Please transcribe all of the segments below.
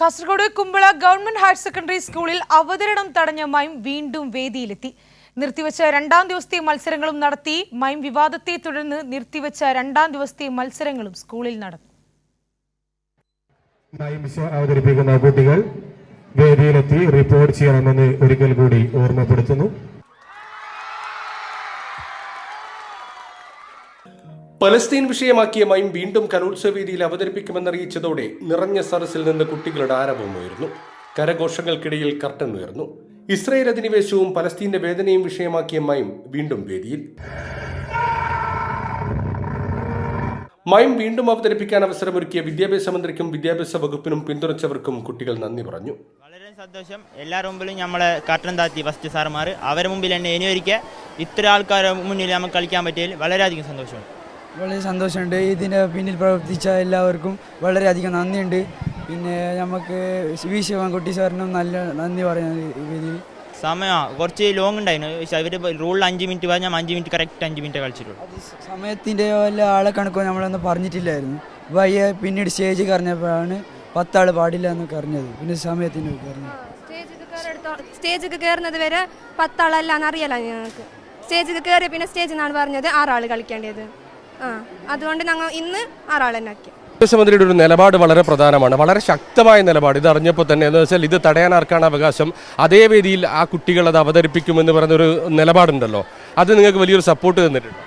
Kasaragod Kumbla government higher secondary സ്കൂളിൽ അവതരണം തടഞ്ഞ മൈം വീണ്ടും വേദിയിലെത്തി. നിർത്തിവെച്ച രണ്ടാം ദിവസത്തെ മത്സരങ്ങളും നടത്തി മൈം വിവാദത്തെ തുടർന്ന് നിർത്തിവെച്ച രണ്ടാം ദിവസത്തെ മത്സരങ്ങളും സ്കൂളിൽ നടന്നു. അവതരിപ്പിക്കുന്ന കുട്ടികൾ വേദിയിലെത്തി റിപ്പോർട്ട് ചെയ്യണമെന്ന് ഒരിക്കൽ കൂടി ഓർമ്മപ്പെടുത്തുന്നു. പലസ്തീൻ വിഷയമാക്കിയ മൈം വീണ്ടും കലോത്സവ വേദിയിൽ അവതരിപ്പിക്കുമെന്നറിയിച്ചതോടെ നിറഞ്ഞ സദസ്സിൽ നിന്ന് കുട്ടികളുടെ ആരവം ഉയർന്നു. കരഘോഷങ്ങൾക്കിടയിൽ കർട്ടൻ ഉയർന്നു. ഇസ്രയേൽ അധിനിവേശവും പലസ്തീന്റെ വേദനയും വിഷയമാക്കിയ മൈം വീണ്ടും വേദിയിൽ. മൈം വീണ്ടും അവതരിപ്പിക്കാൻ അവസരമൊരുക്കിയ വിദ്യാഭ്യാസ മന്ത്രിക്കും വിദ്യാഭ്യാസ വകുപ്പിനും പിന്തുണച്ചവർക്കും കുട്ടികൾ നന്ദി പറഞ്ഞു. വളരെ സന്തോഷം. എല്ലാവരുടെ മുമ്പിലും നമ്മളെ കർട്ടൻ താത്തി ഫസ്റ്റ് സാർമാർ അവരുടെ മുമ്പിൽ എന്നെ ഇനി ഒരിക്കൽ ഇത്ര ആൾക്കാരുടെ മുന്നിൽ നമുക്ക് കളിക്കാൻ പറ്റിയതിൽ വളരെയധികം സന്തോഷമുണ്ട്. വളരെ സന്തോഷമുണ്ട്. ഇതിന് പിന്നിൽ പ്രവർത്തിച്ച എല്ലാവർക്കും വളരെയധികം നന്ദിയുണ്ട്. പിന്നെ നമുക്ക് വി ശിവൻകുട്ടി സാറിനും നല്ല നന്ദി പറയുന്നത് ഇതിൽ സമയം. കുറച്ച് ലോങ് ഉണ്ടായിരുന്നു. പക്ഷേ ഇവർ റൂളിൽ അഞ്ച് മിനിറ്റ് പറഞ്ഞാൽ അഞ്ച് മിനിറ്റ് കറക്റ്റ് അഞ്ച് മിനിറ്റ് കളിച്ചിട്ടുള്ളൂ. സമയത്തിന്റെ വല്ല ആളെ കണക്കോ നമ്മളൊന്നും പറഞ്ഞിട്ടില്ലായിരുന്നു. വയ്യ പിന്നീട് സ്റ്റേജ് കറിഞ്ഞപ്പോഴാണ് പത്താൾ പാടില്ല എന്നൊക്കെ അറിഞ്ഞത് പിന്നെ സമയത്തിന്റെ സ്റ്റേജിൽ കയറെടുത്തോ സ്റ്റേജിൽ കയറുന്നത് വരെ പത്താളല്ല എന്നറിയാലോ ഞങ്ങൾക്ക്. സ്റ്റേജിൽ കയറിയ പിന്നെ സ്റ്റേജിൽ നിന്നാണ് പറഞ്ഞത് ആറാൾ കളിക്കേണ്ടത്. ആ അതുകൊണ്ട് ഞങ്ങൾ ഇന്ന് ആറാൾ തന്നെ ആക്കി വിദ്യാഭ്യാസ മന്ത്രിയുടെ ഒരു നിലപാട് വളരെ പ്രധാനമാണ്. വളരെ ശക്തമായ നിലപാട്. ഇത് അറിഞ്ഞപ്പോൾ തന്നെ എന്ന് വെച്ചാൽ ഇത് തടയാൻ ആർക്കാണ് അവകാശം? അതേ വേദിയിൽ ആ കുട്ടികൾ അത് അവതരിപ്പിക്കുമെന്ന് പറയുന്നൊരു നിലപാടുണ്ടല്ലോ. അത് നിങ്ങൾക്ക് വലിയൊരു സപ്പോർട്ട് തന്നിട്ടുണ്ട്.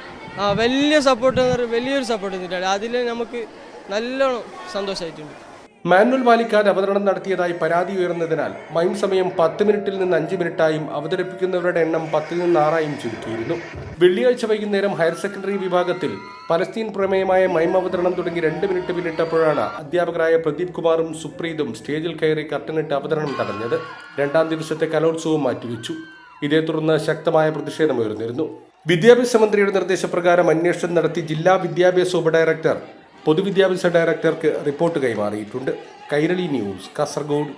ആ വലിയ സപ്പോർട്ട് വലിയൊരു സപ്പോർട്ട് തന്നിട്ടുണ്ട്. അതിൽ നമുക്ക് നല്ലോണം സന്തോഷമായിട്ടുണ്ട് മാനുവൽ പാലിക്കാതെ അവതരണം നടത്തിയതായി പരാതി ഉയർന്നതിനാൽ മൈം സമയം പത്ത് മിനിറ്റിൽ നിന്ന് അഞ്ച് മിനിറ്റായും അവതരിപ്പിക്കുന്നവരുടെ എണ്ണം പത്തിൽ നിന്ന് ആറായും ചുരുക്കിയിരുന്നു. വെള്ളിയാഴ്ച വൈകുന്നേരം ഹയർ സെക്കൻഡറി വിഭാഗത്തിൽ പലസ്തീൻ പ്രമേയമായ മൈം അവതരണം തുടങ്ങി രണ്ട് മിനിറ്റ് പിന്നിട്ടപ്പോഴാണ് അധ്യാപകരായ പ്രദീപ് കുമാറും സുപ്രീതും സ്റ്റേജിൽ കയറി കർട്ടനിട്ട് അവതരണം തടഞ്ഞത്. രണ്ടാം ദിവസത്തെ കലോത്സവം മാറ്റിവെച്ചു. ഇതേ തുടർന്ന് ശക്തമായ പ്രതിഷേധമുയർന്നിരുന്നു വിദ്യാഭ്യാസ മന്ത്രിയുടെ നിർദ്ദേശപ്രകാരം അന്വേഷണം നടത്തി ജില്ലാ വിദ്യാഭ്യാസ ഉപഡയറക്ടർ പൊതുവിദ്യാഭ്യാസ ഡയറക്ടർക്ക് റിപ്പോർട്ട് കൈമാറിയിട്ടുണ്ട്. കൈരളി ന്യൂസ് കാസർഗോഡ്.